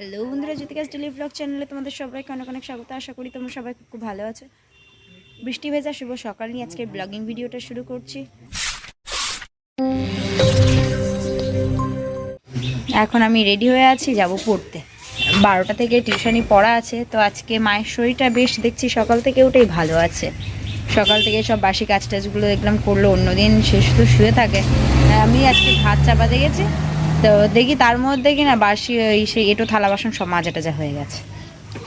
Hello বন্ধুরা, জ্যোতিকাস daily blog চ্যানেলে তোমাদের সবাইকে অনেক অনেক স্বাগত। আশা করি তোমরা সবাই খুব ভালো আছো। বৃষ্টি ভেজা শুভ সকাল নিয়ে আজকে ব্লগিং ভিডিওটা শুরু করছি। এখন আমি রেডি হয়ে আছি, যাব পড়তে। বারোটা থেকে টিউশনি পড়া আছে, তো আজকে মায়ের শরীরটা বেশ দেখছি, সকাল থেকে ওটাই ভালো আছে। সকাল থেকে সব বাসি কাজ টাজগুলো দেখলাম, করল, অন্যদিন সে শুধু শুয়ে থাকে। আমি আজকে ভাত চাপাতে গেছি। তো দেখি তার মধ্যে কি না বাসি ওই সেই এটো থালা বাসন সব মাজা টাজা হয়ে গেছে।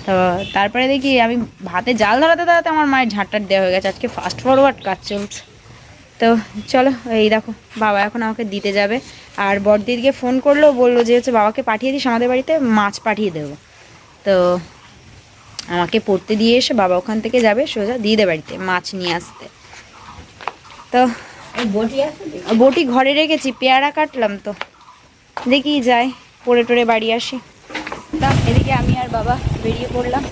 তো তারপরে দেখি আমি ভাতে জাল ধরাতে ধরাতে আমার মায়ের ঝাঁটার দেওয়া হয়ে গেছে। আজকে ফাস্ট ফরওয়ার্ড কাজ চলছে। তো চলো এই দেখো বাবা এখন আমাকে দিতে যাবে। আর বড়দিদিকে ফোন করল বলল যে হচ্ছে বাবাকে পাঠিয়ে দিস আমাদের বাড়িতে মাছ পাঠিয়ে দেবো। তো আমাকে পড়তে দিয়ে এসে বাবা ওখান থেকে যাবে সোজা দিদিদের বাড়িতে মাছ নিয়ে আসতে। তো বটি বটি ঘরে রেখেছি পেয়ারা কাটলাম তো। দেখি যাই, পড়ে টরে বাড়ি আসি। তা, এদিকে আমি আর বাবা বেরিয়ে পড়লাম।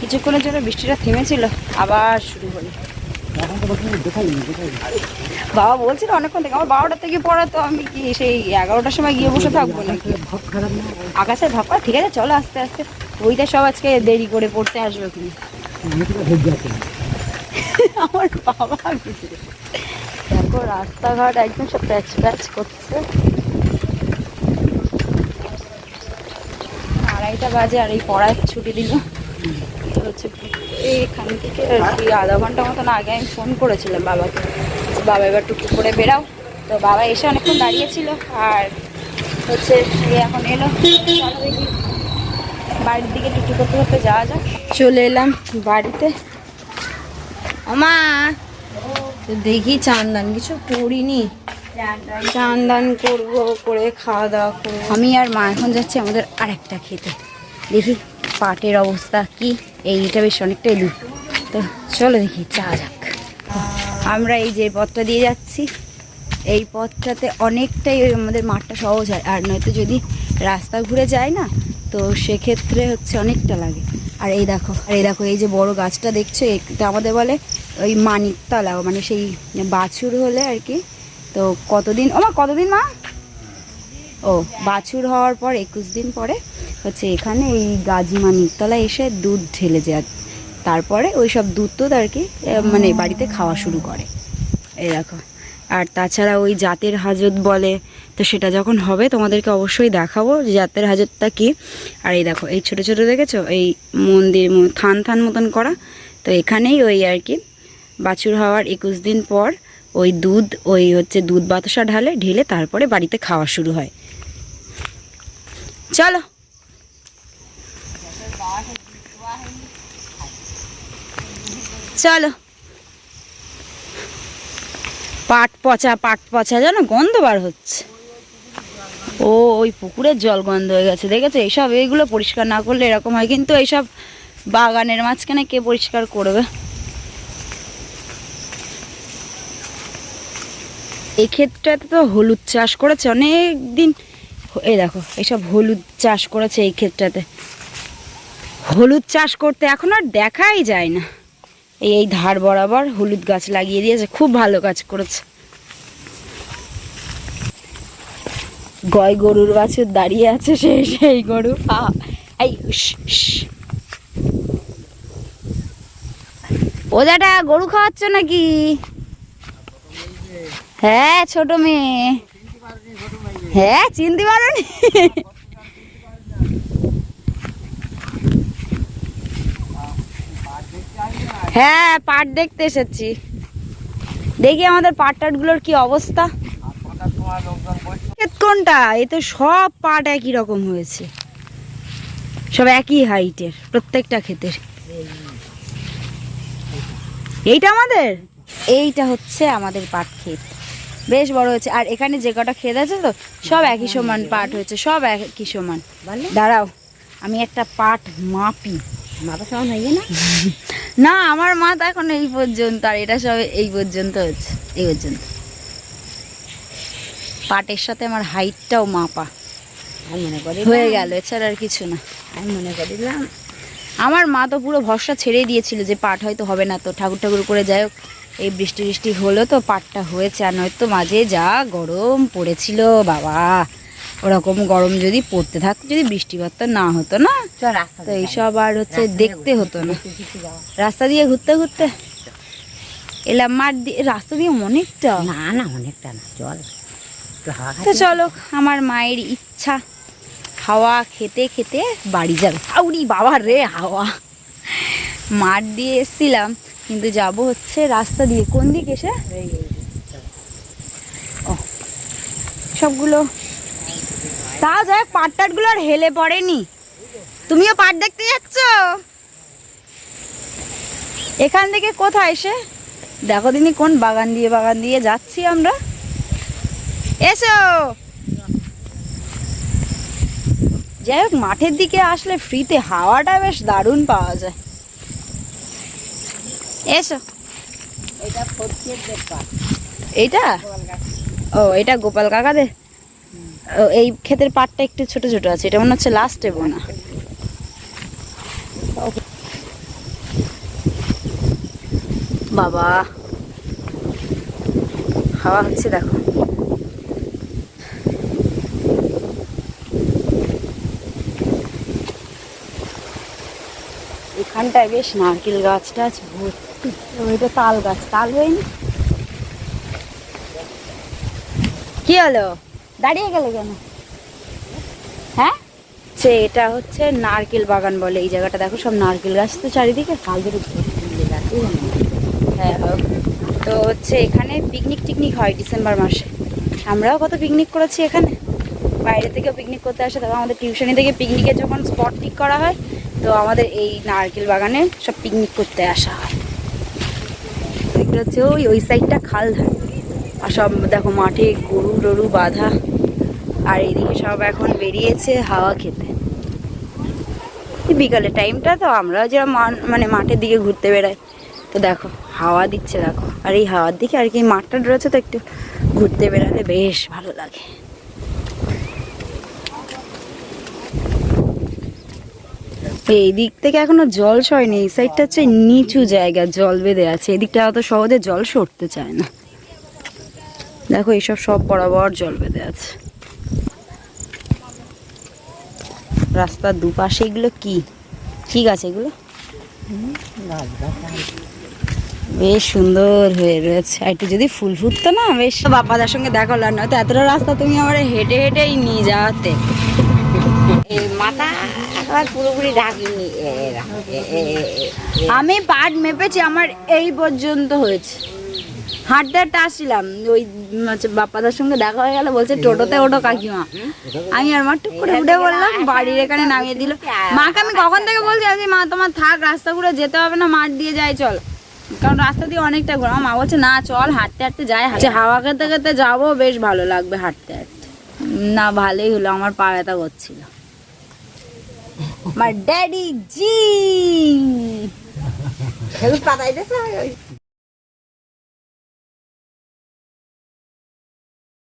কিছুক্ষণের জন্য বৃষ্টিটা থেমেছিল, আবার শুরু হলো। বাবা বলছিল অনেকক্ষণ থেকে, আমার বারোটার থেকে পড়া তো, আমি কি সেই এগারোটার সময় গিয়ে বসে থাকব নাকি? আকাশের ভাপা ঠিক আছে, চলো আস্তে আস্তে। ওইটা সব আজকে দেরি করে পড়তে আসবে কি আমার বাবা। দেখো, রাস্তাঘাট একদম সব প্যাচ প্যাচ করছে। আড়াইটা বাজে আর এই পড়ায় ছুটি দিল হচ্ছে এখান থেকে কি আধা ঘণ্টা মতন আগে আমি ফোন করেছিলাম বাবাকে। বাবা, এবার টুকটুক করে বেরাও। তো বাবা এসে অনেকক্ষণ দাঁড়িয়েছিল আর হচ্ছে এখন এলো। বাড়ির দিকে টুকটুক করতে করতে যাওয়া যাক। চলে এলাম বাড়িতে। আমা তো দেখি চান্দান কিছু করিনি। চান দান করব, করে খাওয়া দাওয়া করব। আমি আর মা এখন যাচ্ছি আমাদের আরেকটা খেতে। দেখি পাটের অবস্থা কি? এইটা বেশ অনেকটাই দূর তো চলো দেখি চা যাক। আমরা এই যে পথটা দিয়ে যাচ্ছি, এই পথটাতে অনেকটাই আমাদের মাঠটা সহজ হয়। আর নয়তো যদি রাস্তা ঘুরে যায় না, তো সেক্ষেত্রে হচ্ছে অনেকটা লাগে। আর এই দেখো, আর এই দেখো, এই যে বড় গাছটা দেখছ, এটা আমাদের বলে ওই মানিকতলা মানে সেই বাছুর হলে আর কি তো কতদিন? ও মা কতদিন মা? ও, বাছুর হওয়ার পর একুশ দিন পরে হচ্ছে এখানে এই গাজী মানিকতলা এসে দুধ ঢেলে যায়। তারপরে ওই সব দুধ তো আর কি মানে বাড়িতে খাওয়া শুরু করে। এই দেখো। আর তাছাড়া ওই জাতের হাজত বলে, তো সেটা যখন হবে তোমাদেরকে অবশ্যই দেখাবো যে জাতের হাজতটা কি। আর এই দেখো, এই ছোট ছোট দেখেছ? এই মন্দির থান থান মতন করা। তো এখানেই ওই আর কি, বাছুর হওয়ার একুশ দিন পর ওই দুধ, ওই হচ্ছে দুধ বাতাসা ঢালে, ঢেলে তারপরে বাড়িতে খাওয়া শুরু হয়। চলো। চলো। পাট পচা পাট পচা, জানো গন্ধ বার হচ্ছে। ও, ওই পুকুরের জল গন্ধ হয়ে গেছে, দেখেছ? এইসব, এইগুলো পরিষ্কার না করলে এরকম হয়, কিন্তু এইসব বাগানের মাঝখানে কে পরিষ্কার করবে? এই ক্ষেত্রটাতে তো হলুদ চাষ করেছে অনেক দিন এই দেখো এইসব হলুদ চাষ করেছে এই ক্ষেত্রটাতে হলুদ চাষ করতে এখন আর দেখাই যায় না। এই এই ধার বরাবর হলুদ গাছ লাগিয়ে দিয়েছে, খুব ভালো কাজ করেছে। গয় গরুর বাছুর দাঁড়িয়ে আছে, সেই সেই গরু। এই। ওজাটা গরু খাওয়াচ্ছ নাকি? হ্যাঁ ছোট মেয়ে। হ্যাঁ চিনতে পারোনি? হ্যাঁ পাট দেখতে এসেছি। দেখি আমাদের পাট টাটগুলোর কি অবস্থা। কোনটা? এ তো সব পাট একই রকম হয়েছে। সব একই হাইটের, প্রত্যেকটা ক্ষেতের। এইটা আমাদের? এইটা হচ্ছে আমাদের পাট ক্ষেত। বেশ বড় হয়েছে। আর এখানে যে কটা ক্ষেত আছে তো সব একই সমান পাট হয়েছে সব একই সমান। দাঁড়াও আমি একটা পাট মাপি। সমান হয়ে না? না আমার মা তো এখন এই পর্যন্ত আর এটা সব এই পর্যন্ত হচ্ছে এই পর্যন্ত। পাটের সাথে আমার হাইটটাও মাপা। মনে করি হয়ে গেল এছাড়া আর কিছু না। আমি মনে করিলাম আমার মা তো পুরো ভরসা ছেড়েই দিয়েছিল যে পাট হয়তো হবে না তো ঠাকুর ঠাকুর করে যাই হোক। এই বৃষ্টি বৃষ্টি হলো তো পাটটা হয়েছে আর নয়তো মাঝে যা গরম পড়েছিল বাবা। ওরকম গরম যদি পড়তে থাকতো যদি বৃষ্টিপাত না হতো না তো এইসব আর হচ্ছে দেখতে হতো না। রাস্তা দিয়ে ঘুরতে ঘুরতে এলাম মাঠ দিয়ে রাস্তা দিয়ে অনেকটা। না না অনেকটা না চল। তো চলো আমার মায়ের ইচ্ছা। হাওয়া খেতে খেতে বাড়ি যাবে। আউরি বাবা রে হাওয়া। মাঠ দিয়ে এসছিলাম। কিন্তু যাব হচ্ছে রাস্তা দিয়ে। কোন দিকে সে এই, এই, ও। সবগুলো। তা যাক পাট টাটগুলো আর হেলে পড়েনি। তুমিও পাট দেখতে যাচ্ছ? এখান থেকে কোথায় এসে? দেখো দিনি কোন বাগান দিয়ে বাগান দিয়ে যাচ্ছি আমরা। এসো! যাই মাঠের দিকে আসলে ফ্রিতে হাওয়াটা বেশ দারুণ পাওয়া যায়। এসো। এইটা? ও এটা গোপাল কাকাদের? ও এই ক্ষেতের পাটটা একটু ছোট ছোট আছে এটা মনে হচ্ছে লাস্টে বোনা। বাবা। হাওয়া হচ্ছে দেখো। এখানটায় বেশ নারকেল গাছ টাছ ভর্তি। ওইটা তাল গাছ, তাল হয়নি? কি হলো? দাঁড়িয়ে গেল কেন? হ্যাঁ? সে এটা হচ্ছে নারকেল বাগান বলে এই জায়গাটা। দেখো সব নারকেল গাছ তো চারিদিকে কালদের হ্যাঁ। তো হচ্ছে এখানে পিকনিক টিকনিক হয় ডিসেম্বর মাসে। আমরাও কত পিকনিক করেছি এখানে। বাইরে থেকেও পিকনিক করতে আসে। তখন আমাদের টিউশনি থেকে পিকনিকের যখন স্পট ঠিক করা হয় তো আমাদের এই নারকেল বাগানে সব পিকনিক করতে আসা হয়। এগুলো হচ্ছে ওই ওই সাইডটা খাল আর সব দেখো মাঠে গরু টরু বাঁধা। আর এইদিকে সব এখন বেরিয়েছে হাওয়া খেতে। বিকালের টাইমটা তো আমরাও যেরকম মান- মাঠের দিকে ঘুরতে বেড়াই। তো দেখো, হাওয়া দিচ্ছে দেখো। আর এই হাওয়ার দিকে আর কি মাঠটা রয়েছে তো একটু ঘুরতে বেড়াতে বেশ ভালো লাগে। এই দিক থেকে এখনও জল সয়নি এই সাইডটা হচ্ছে নিচু জায়গা, জল বেঁধে আছে, এদিকটা অত সহজে জল সরতে চায় না। দেখো এইসব সব বরাবর জল বেঁধে আছে। রাস্তার দুপাশে এগুলো কি? কি গাছ এগুলো? বেশ সুন্দর হয়ে রয়েছে। একটু যদি ফুল ফুটতো না, বেশ। বাপাদার সঙ্গে দেখা হলো তো এতটা রাস্তা তুমি আমার হেঁটে হেঁটেই নিয়ে যাওয়াতে। আমি পাট মেপেছি, আমার এই পর্যন্ত হয়েছে। হাঁটতে হাঁটতে আসছিলাম, ওই হচ্ছে বাপ্পাদার সঙ্গে দেখা হয়ে গেল, বলছে টোটোতে ওটো কাকিমা। আমি আর মা টুক করে উঠে বললাম বাড়ির এখানে নামিয়ে দিল। মাকে আমি কখন থেকে বলছি, আজকে মা তোমার থাক, রাস্তা ঘুরে যেতে হবে না, মাঠ দিয়ে যাই, চল। কারণ রাস্তা দিয়ে অনেকটা ঘোরা। মা বলছে, না, চল, হাঁটতে হাঁটতে যাই, হাঁটতে হাওয়া খেতে খেতে যাব, বেশ ভালো লাগবে হাঁটতে হাঁটতে। না, ভালোই হলো, আমার পা ব্যথা করছিল। my daddy G. Who's that?